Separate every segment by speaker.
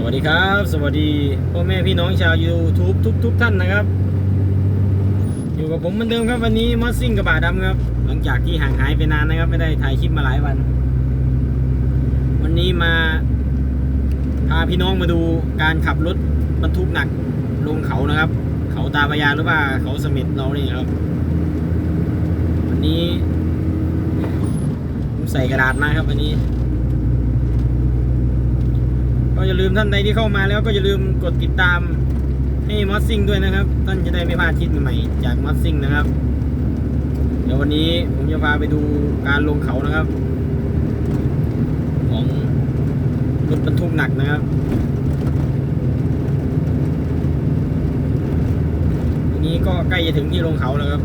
Speaker 1: สวัสดีครับ สวัสดีพ่อแม่พี่น้องชาว YouTube ทุกทุกท่านนะครับ อยู่กับผมเหมือนเดิมครับวันนี้มอสซิ่งกระบะดำครับ หลังจากที่ห่างหายไปนานนะครับ ไม่ได้ถ่ายคลิปมาหลายวัน วันนี้มาพาพี่น้องมาดูการขับรถบรรทุกหนักลงเขานะครับ เขาตาพยาหรือว่าเขาสม็ดเราเนี่ยครับ วันนี้ผมใส่กระดาษมาครับวันนี้ ก็อย่าลืมท่านใดที่เข้ามาแล้วก็อย่าลืมกดติดตามให้มอสซิ่งด้วยนะครับ ท่านจะได้ไม่พลาดคลิปใหม่ๆจากมอสซิ่งนะครับ เดี๋ยววันนี้ผมจะพาไปดูการลงเขานะครับ ของรถบรรทุกหนักนะครับทีนี้ก็ใกล้จะถึงที่ลงเขาแล้วครับ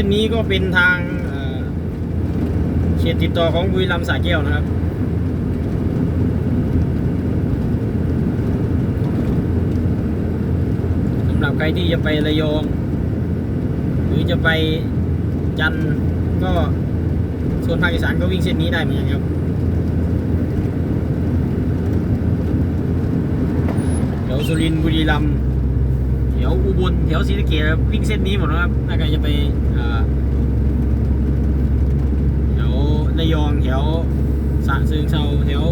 Speaker 1: ส้นนี้ก็เป็นทางเอ่อเขตติดต่อของบุรีรัมย์สระแก้วนะครับสำหรับใครที่จะไประยองหรือจะไปจันทร์ก็ส่วนภาคอีสานก็วิ่งเส้นนี้ได้เหมือนกันครับแถวสุรินทร์บุรีรัมย์ วอุบลแถวศรีสะเกดวิ่งเส้นนี้หมดแล้วครับถ้าใครจะไปแถวระยองแถวสระเชิงเซาแถว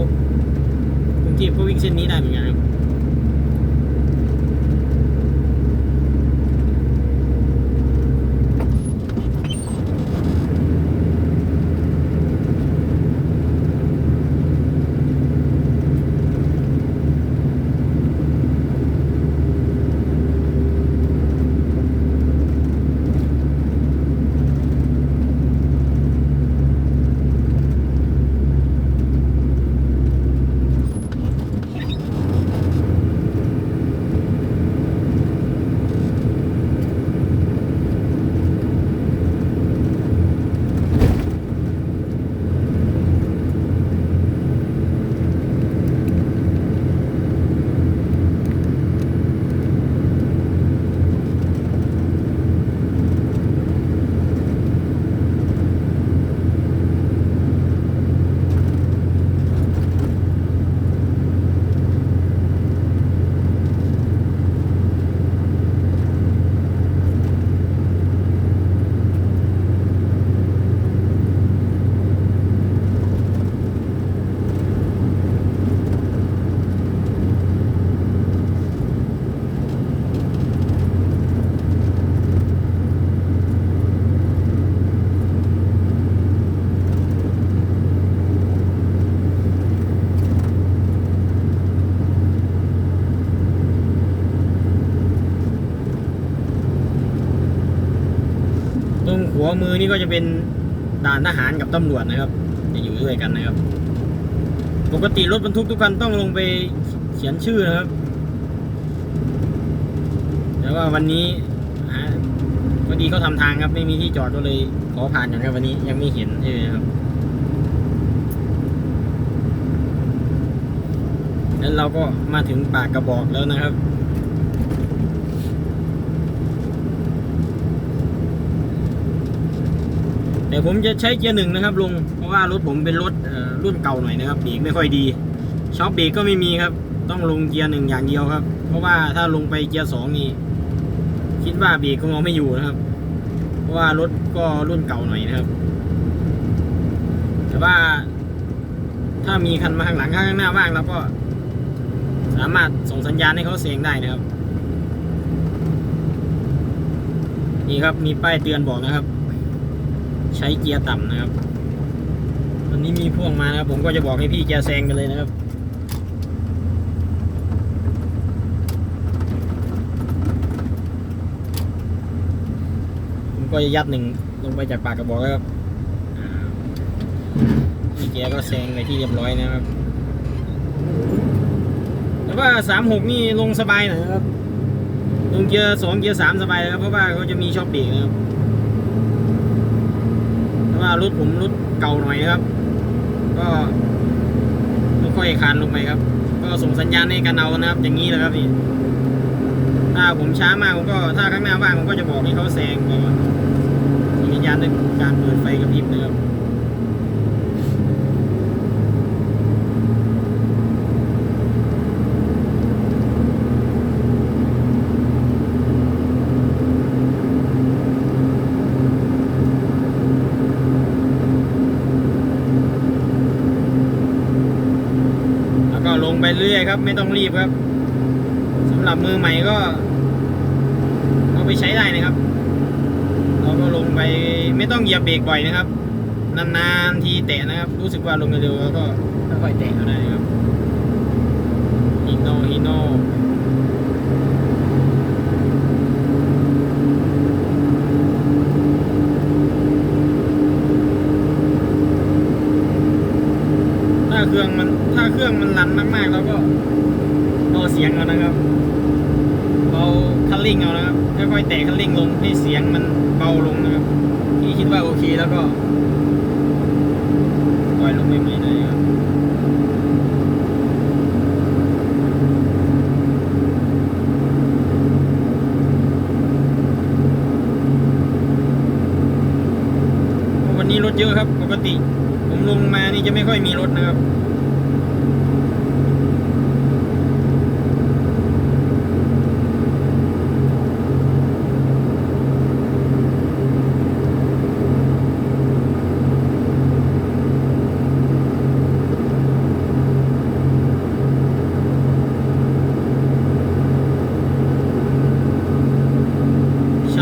Speaker 1: กรุงเทพก็วิ่งเส้นนี้ได้เหมือนกันครับ มือนี่ก็จะเป็นด่านทหารกับตำรวจนะครับ จะอยู่ด้วยกันนะครับ ปกติรถบรรทุกทุกคันต้องลงไปเขียนชื่อนะครับแต่ว่าวันนี้พอดีเขาทำทางครับไม่มีที่จอดก็เลยขอผ่านอย่างครับวันนี้ยังไม่เห็นใช่ครับแล้วเราก็มาถึงปากกระบอกแล้วนะครับ แต่ผมจะใช้เกียร์หนึ่งนะครับลุงเพราะว่ารถผมเป็นรถรุ่นเก่าหน่อยนะครับเบรกไม่ค่อยดีช็อคเบรกก็ไม่มีครับ ต้องลงเกียร์หนึ่งอย่างเดียวครับ เพราะว่าถ้าลงไปเกียร์สองนี่คิดว่าเบรกคงเอาไม่อยู่นะครับ เพราะว่ารถก็รุ่นเก่าหน่อยนะครับ แต่ว่า ถ้ามีคันมาข้างหลังข้างหน้าว่างเราก็ สามารถส่งสัญญาณให้เขาเสียงได้นะครับ นี่ครับมีป้ายเตือนบอกนะครับ ใช้เกียร์ต่ำนะครับตอนนี้มีพ่วงมานะครับ ผมก็จะบอกให้พี่แกแซงกันเลยนะครับผมก็จะยัดหนึ่งลงไปจากปากกระบอกแล้วครับพี่แกก็แซงไปที่เรียบร้อยนะครับแต่ว่าสามหกนี่ลงสบายหน่อยนะครับลงเกียร์สองเกียร์สามสบายเลยครับเพราะว่าเขาจะมีช็อปเบรกนะครับ ว่ารถผมรถเก่าหน่อยนะครับ ก็ไม่ค่อยคานลงไปครับ ก็ส่งสัญญาณให้กันเอานะครับ อย่างนี้แหละครับนี่ถ้าผมช้ามากผมก็ถ้าข้างหน้าว่างผมก็จะบอกให้เขาแซงก่อนส่งสัญญาณด้วยการเปิดไฟกระพริบนะครับ แล้วก็ลง ไปเรื่อยครับ ไม่ต้องรีบครับสำหรับมือใหม่ก็เอาไปใช้ได้นะครับ เราก็ลงไปไม่ต้องเหยียบเบรกบ่อยนะครับ นานๆทีแตะนะครับ รู้สึกว่าลงเร็วแล้วก็ค่อยๆแตะได้ครับฮิโนฮิโนถ้าเครื่องมันาเครื่องมันรันมากๆ แล้วก็เอาเสียงเอานะครับเอาคันเร่งเอานะครับ ค่อยๆแตะคันเร่งลงให้เสียงมันเบาลงนะครับ ที่คิดว่าโอเคแล้วก็ปล่อยลงไปใหม่ได้ครับวันนี้รถเยอะครับ ปกติ ผมลงมานี่จะไม่ค่อยมีรถนะครับ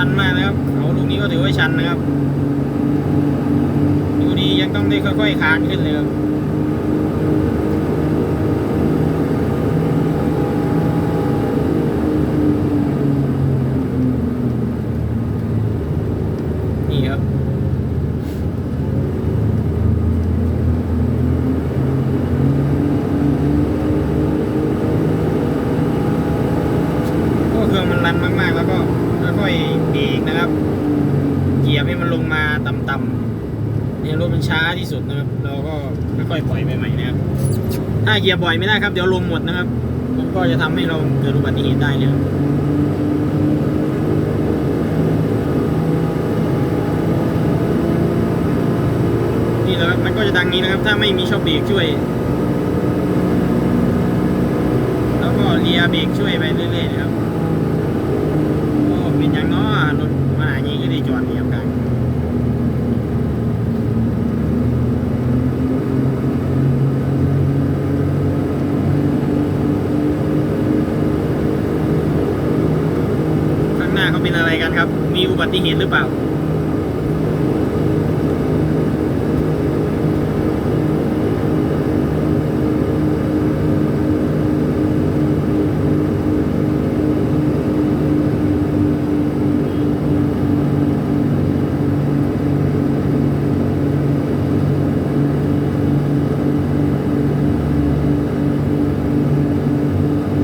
Speaker 1: ชันมากนะครับเขาลูกนี้ก็ถือว่าชันนะครับ ดูดียังต้องได้ค่อยๆคานขึ้นเลยครับนี่ครับก็คืองมันรันมาก ๆ แล้วก็ เบรกนะครับเหยียบให้มันลงมาต่ำๆเนี่ยรถมันช้าที่สุดนะครับ เราก็ค่อยๆปล่อยไปใหม่นะครับ ถ้าเหยียบบ่อยไม่ได้ครับ เดี๋ยวลมหมดนะครับ มันก็จะทำให้เราเกิดอุบัติเหตุได้นะครับนี่และครับมันก็จะดังนี้นะครับ ถ้าไม่มีช่องเบรกช่วย แล้วก็เลียเบรกช่วยไปเรื่อยๆนะครับ โอ้เป็นอย่างน้อรถมาหานี้ก็ได้จอดเหยียบกลางข้างหน้าเขาเป็นอะไรกันครับ มีอุบัติเหตุหรือเปล่า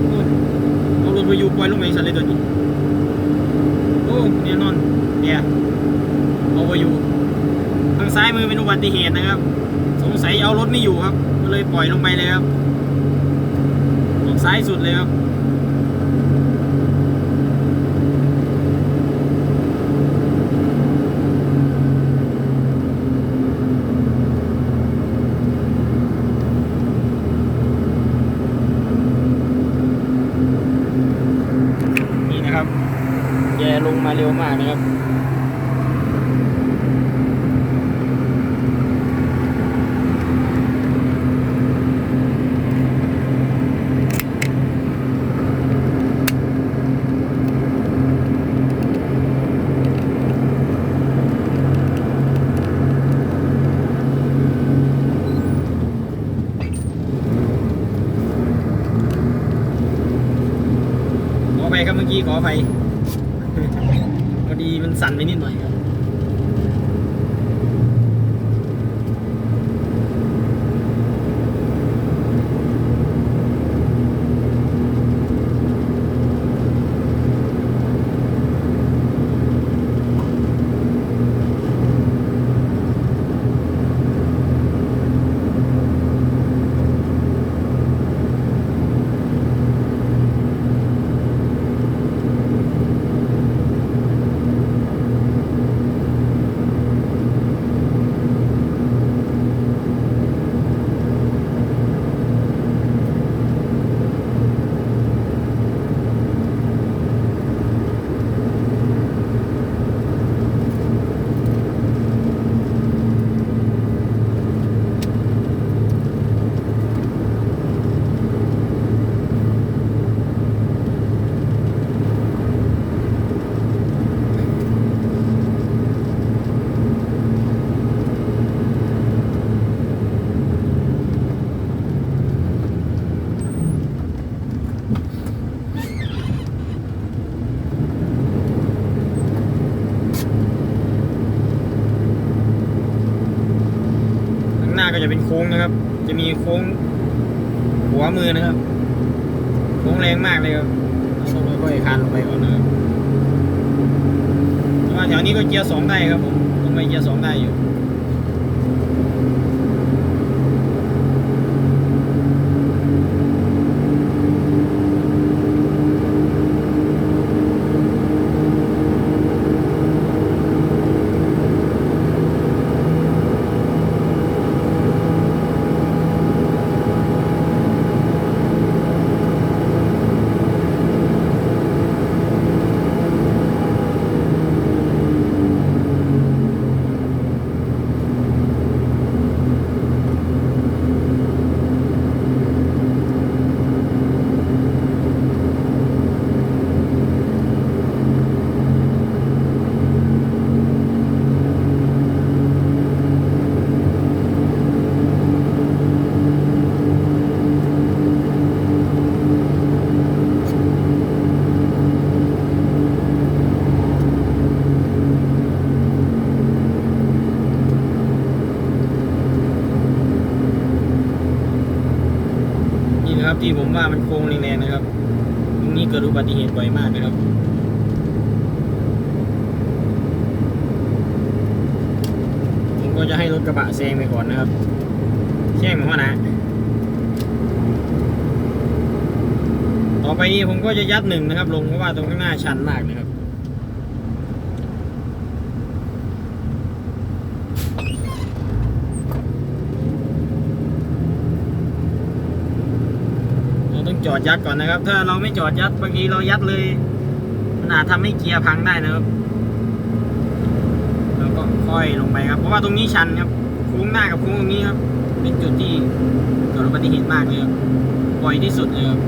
Speaker 1: โอ้เอารถไปอยู่ปล่อยลงไปสันเลยตัวนี้ โอ้เนี่ยนอนเนี่ยเอาไปอยู่ ทางซ้ายมือเป็นอุบัติเหตุนะครับ สงสัยเอารถไม่อยู่ครับ ก็เลยปล่อยลงไปเลยครับออกซ้ายสุดเลยครับ นี่นะครับ แย่ลงมาเร็วมากนะครับ ขอไปครับเมื่ อกี้ขอไปพอดีมันสั่นไปนิดหน่อยครับ จะเป็นโค้งนะครับ จะมีโค้ง หัวมือนะครับโค้งแรงมากเลยครับต้องค่อยๆคานลงไปก่อนนะครับแต่ว่าแถวนี้ก็เกียร์สองได้ครับผมต้องไปเกียร์สองได้อยู่ ผมว่ามันโค้งแรงๆนะครับตรงนี้เกิดอุบัติเหตุบ่อยมากนะครับผมก็จะให้รถกระบะแซงไปก่อนนะครับแช่งเหมือนว่านะต่อไปนี้ผมก็จะยัดหนึ่งนะครับ ลงเพราะว่าตรงข้างหน้าชันมากนะครับ เราต้อง จอดยัดก่อนนะครับ ถ้าเราไม่จอดยัดบางทีเรายัดเลยมันอาจทำให้เกียร์พังได้นะครับ แล้วก็ค่อยลงไปครับ เพราะว่าตรงนี้ชันครับโค้งหน้ากับโค้งตรงนี้ครับ เป็นจุดที่เกิดอุบัติเหตุมากเลยครับบ่อยที่สุดเลยครับ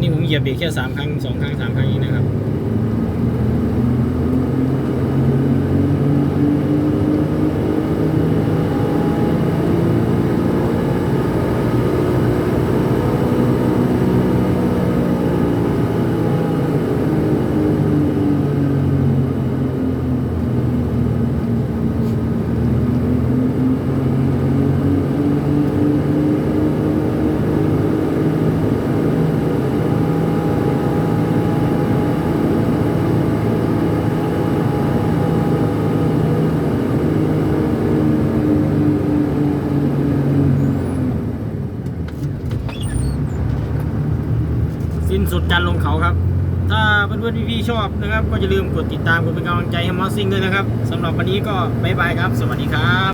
Speaker 1: นี่ผมเหยียบเบรกแค่สามครั้งสองครั้งสามครั้งนี้นะครับ สิ้นสุดการลงเขาครับ ถ้าเพื่ อนๆพี่ๆชอบนะครับ ก็อย่าลืมกดติดตามกดเป็นกำลังใจให้มอสซิงด้วยนะครับสำหรับวันนี้ก็บ๊ายบายครับ สวัสดีครับ